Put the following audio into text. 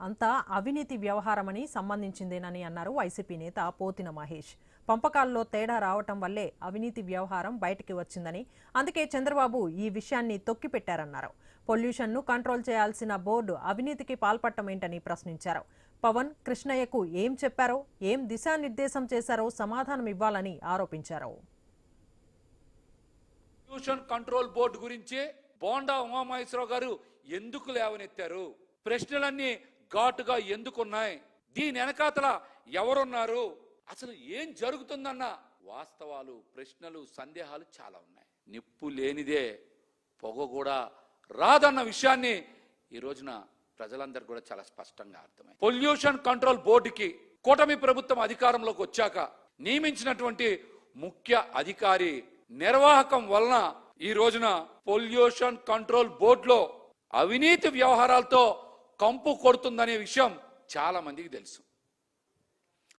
అంతా అవినీతి వ్యవహారమని సంబంధించిందేనని అన్నారు వైసీపీ నేత పోతిన మహేష్. పంపకాల్లో తేడా రావటం వల్లే అవినీతి వ్యవహారం బయటికి వచ్చిందని అందుకే చంద్రబాబు ఈ విషయాన్ని తొక్కిపెట్టారన్నారు. పొల్యూషన్ను కంట్రోల్ చేయాల్సిన బోర్డు అవినీతికి పాల్పడటమేంటని ప్రశ్నించారు. పవన్ కృష్ణయ్యకు ఏం చెప్పారో ఏం దిశానిర్దేశం చేశారో సమాధానం ఇవ్వాలని ఆరోపించారు. పొల్యూషన్ కంట్రోల్ బోర్డు గురించి బోండా ఉమామహేశ్వరరావు గారు ఎందుకు లేవనెత్తారు? ప్రశ్నలన్నీ ఘాటుగా ఎందుకున్నాయి? దీని వెనకాతల ఎవరున్నారు? అసలు ఏం జరుగుతుందన్న వాస్తవాలు ప్రశ్నలు సందేహాలు చాలా ఉన్నాయి. నిప్పు లేనిదే పొగ కూడా రాదన్న విషయాన్ని ఈ రోజున ప్రజలందరూ కూడా చాలా స్పష్టంగా అర్థమైంది. పొల్యూషన్ కంట్రోల్ బోర్డుకి కూటమి ప్రభుత్వం అధికారంలోకి వచ్చాక నియమించినటువంటి ముఖ్య అధికారి నిర్వాహకం వలన ఈ రోజున పొల్యూషన్ కంట్రోల్ బోర్డులో అవినీతి వ్యవహారాలతో కంపు కొడుతుందనే విషయం చాలా మందికి తెలుసు.